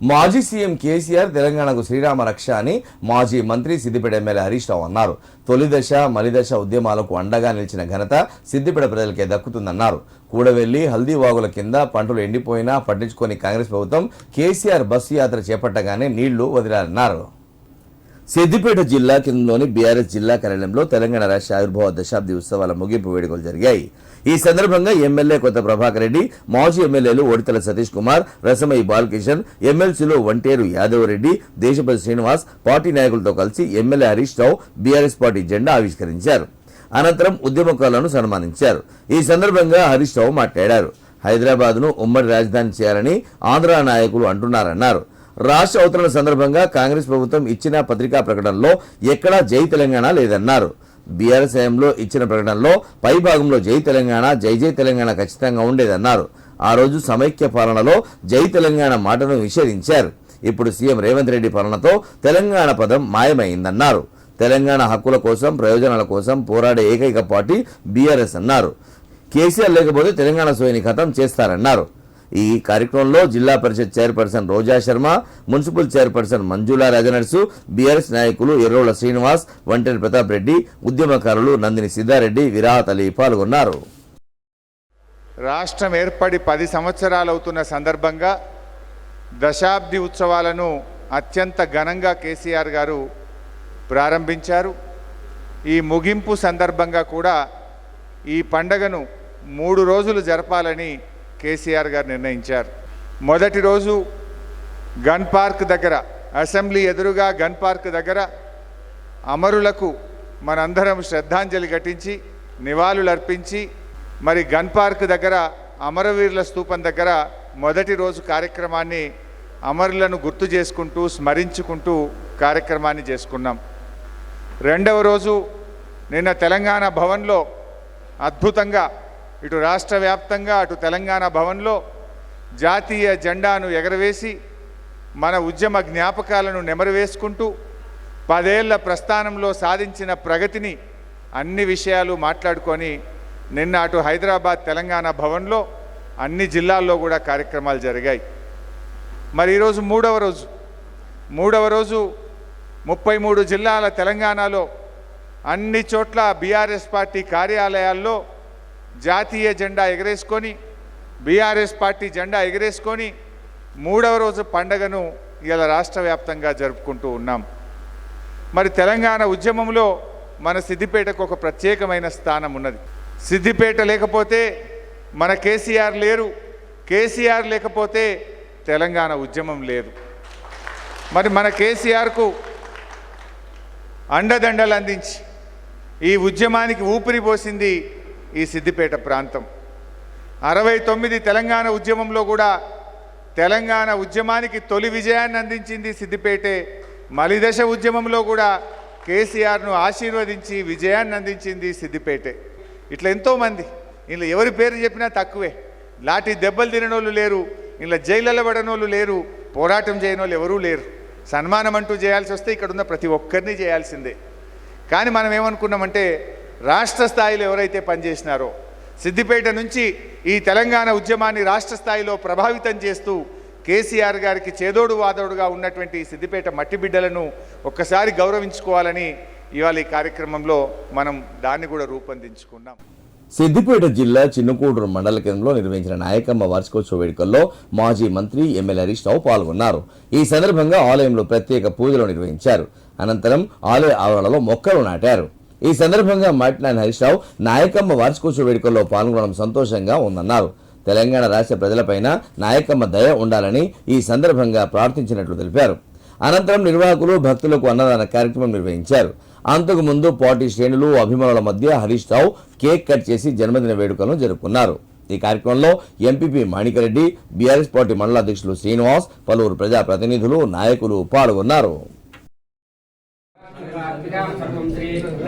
మాజీ సీఎం కేసీఆర్ తెలంగాణకు శ్రీరామ రక్ష అని మాజీ మంత్రి సిద్దిపేట ఎమ్మెల్యే హరీష్ రావు అన్నారు. తొలిదశ మలిదశ ఉద్యమాలకు అండగా నిలిచిన ఘనత సిద్దిపేట ప్రజలకే దక్కుతుందన్నారు. కూడవెల్లి హల్దీ వాగుల కింద పంటలు ఎండిపోయినా పట్టించుకొని కాంగ్రెస్ ప్రభుత్వం కేసీఆర్ బస్సు యాత్ర చేపట్టగానే నీళ్ళు వదిలారన్నారు. సిద్దిపేట జిల్లా కిందలోని బీఆర్ఎస్ జిల్లా కార్యాలయంలో తెలంగాణ రాష్ట్ర ఆవిర్భావ దశాబ్ది ఉత్సవాల ముగింపు వేడుకలు జరిగాయి. ఈ సందర్భంగా ఎమ్మెల్యే కొత్త ప్రభాకర్ రెడ్డి మాజీ ఎమ్మెల్యేలు ఒడితల సతీష్ కుమార్ రసమయ్య బాలకిషన్ ఎమ్మెల్సీలో వంటేరు యాదవ్ రెడ్డి దేశపతి శ్రీనివాస్ పార్టీ నాయకులతో కలిసి MLA Harish Rao BRS party జెండా ఆవిష్కరించారు. అనంతరం ఉద్యమకారులను సన్మానించారు. ఈ సందర్భంగా హరీష్ రావు మాట్లాడారు. హైదరాబాద్ను ఉమ్మడి రాజధాని చేయాలని ఆంధ్ర నాయకులు అంటున్నారన్నారు. రాష్ట్ర అవతరణ సందర్భంగా కాంగ్రెస్ ప్రభుత్వం ఇచ్చిన పత్రికా ప్రకటనలో ఎక్కడా జై తెలంగాణ లేదన్నారు. బీఆర్ఎస్ హయాంలో ఇచ్చిన ప్రకటనలో పైభాగంలో జై తెలంగాణ జై జై తెలంగాణ ఖచ్చితంగా ఉండేదన్నారు. ఆ రోజు సమైక్య పాలనలో జై తెలంగాణ మాటను నిషేధించారు. ఇప్పుడు సీఎం రేవంత్ రెడ్డి పాలనతో తెలంగాణ పదం మాయమైందన్నారు. తెలంగాణ హక్కుల కోసం ప్రయోజనాల కోసం పోరాడే ఏకైక పార్టీ బీఆర్ఎస్ అన్నారు. కేసీఆర్ లేకపోతే తెలంగాణ సోయని ఖతం చేస్తారన్నారు. ఈ కార్యక్రమంలో zilla parishad chairperson Roja Sharma municipal chairperson Manjula Rajanarsu BRS నాయకులు ఎర్రోళ్ళ శ్రీనివాస్ వంటేరి ప్రతాప్ రెడ్డి ఉద్యమకారులు నందిని సిద్ధారెడ్డి విరాహత్ అలీ పాల్గొన్నారు. రాష్ట్రం ఏర్పడి పది సంవత్సరాలు అవుతున్న సందర్భంగా దశాబ్ది ఉత్సవాలను అత్యంత ఘనంగా కేసీఆర్ గారు ప్రారంభించారు. ఈ ముగింపు సందర్భంగా కూడా ఈ పండగను మూడు రోజులు జరపాలని కేసీఆర్ గారు నిర్ణయించారు. మొదటి రోజు గన్ పార్క్ దగ్గర అసెంబ్లీ ఎదురుగా గన్ పార్క్ దగ్గర అమరులకు మనందరం శ్రద్ధాంజలి ఘటించి నివాళులు అర్పించి మరి గన్ పార్క్ దగ్గర అమరవీరుల స్తూపం దగ్గర మొదటి రోజు కార్యక్రమాన్ని అమరులను గుర్తు చేసుకుంటూ స్మరించుకుంటూ కార్యక్రమాన్ని చేసుకున్నాం. రెండవ రోజు నిన్న తెలంగాణ భవన్లో అద్భుతంగా ఇటు రాష్ట్ర వ్యాప్తంగా అటు తెలంగాణ భవన్లో జాతీయ జెండాను ఎగరవేసి మన ఉద్యమ జ్ఞాపకాలను నెమరవేసుకుంటూ పదేళ్ళ ప్రస్థానంలో సాధించిన ప్రగతిని అన్ని విషయాలు మాట్లాడుకొని నిన్న అటు హైదరాబాద్ తెలంగాణ భవన్లో అన్ని జిల్లాల్లో కూడా కార్యక్రమాలు జరిగాయి. మరి ఈరోజు మూడవ రోజు. మూడవ రోజు ముప్పై మూడు జిల్లాల తెలంగాణలో అన్ని చోట్ల బీఆర్ఎస్ పార్టీ కార్యాలయాల్లో జాతీయ జెండా ఎగరేసుకొని బీఆర్ఎస్ పార్టీ జెండా ఎగరేసుకొని మూడవ రోజు పండగను ఇలా రాష్ట్ర వ్యాప్తంగా జరుపుకుంటూ ఉన్నాం. మరి తెలంగాణ ఉద్యమంలో మన సిద్దిపేటకు ఒక ప్రత్యేకమైన స్థానం ఉన్నది. సిద్దిపేట లేకపోతే మన కేసీఆర్ లేరు కేసీఆర్ లేకపోతే తెలంగాణ ఉద్యమం లేదు. మరి మన కేసీఆర్కు అండదండలు అందించి ఈ ఉద్యమానికి ఊపిరి పోసింది ఈ సిద్దిపేట ప్రాంతం. అరవై తొమ్మిది తెలంగాణ ఉద్యమంలో కూడా తెలంగాణ ఉద్యమానికి తొలి విజయాన్ని అందించింది సిద్దిపేటే. మలిదశ ఉద్యమంలో కూడా కేసీఆర్ను ఆశీర్వదించి విజయాన్ని అందించింది సిద్దిపేటే. ఇట్లా ఎంతోమంది ఇలా ఎవరి పేరు చెప్పినా తక్కువే. లాఠీ దెబ్బలు తిననోళ్ళు లేరు ఇలా జైళ్ళలో పడనోళ్ళు లేరు పోరాటం చేయని ఎవరూ లేరు. సన్మానం అంటూ చేయాల్సి వస్తే ఇక్కడ ఉన్న ప్రతి ఒక్కరిని చేయాల్సిందే. కానీ మనం ఏమనుకున్నామంటే రాష్ట్ర స్థాయిలో ఎవరైతే పనిచేసినారో సిద్దిపేట నుంచి ఈ తెలంగాణ ఉద్యమాన్ని రాష్ట్ర స్థాయిలో ప్రభావితం చేస్తూ కేసీఆర్ గారికి చేదోడు వాదోడుగా ఉన్నటువంటి సిద్దిపేట మట్టి బిడ్డలను ఒక్కసారి గౌరవించుకోవాలని ఇవాళ ఈ కార్యక్రమంలో మనం దాన్ని కూడా రూపొందించుకున్నాం. సిద్దిపేట జిల్లా చిన్నకూడూరు మండల కేంద్రంలో నిర్వహించిన నాయకమ్మ వార్షికోత్సవ వేడుకల్లో మాజీ మంత్రి ఎమ్మెల్యే హరీష్ రావు పాల్గొన్నారు. ఈ సందర్భంగా ఆలయంలో ప్రత్యేక పూజలు నిర్వహించారు. అనంతరం ఆలయ ఆవరణలో మొక్కలు నాటారు. ఈ సందర్భంగా మాట్లాడిన హరీష్ రావు నాయకమ్మ వార్షికోత్సవ వేడుకల్లో పాల్గొనడం సంతోషంగా ఉందన్నారు. తెలంగాణ రాష్ట్ర ప్రజలపైన నాయకమ్మ దయ ఉండాలని ఈ సందర్భంగా ప్రార్థించినట్లు తెలిపారు. అనంతరం నిర్వాహకులు భక్తులకు అన్నదాన కార్యక్రమం నిర్వహించారు. అంతకుముందు పార్టీ శ్రేణులు అభిమానుల మధ్య హరీష్ రావు కేక్ కట్ చేసి జన్మదిన వేడుకలను జరుపుకున్నారు. ఈ కార్యక్రమంలో ఎంపీపీ మాణికరెడ్డి బీఆర్ఎస్ పార్టీ మండల అధ్యక్షులు శ్రీనివాస్ పలువురు ప్రజాప్రతినిధులు నాయకులు పాల్గొన్నారు.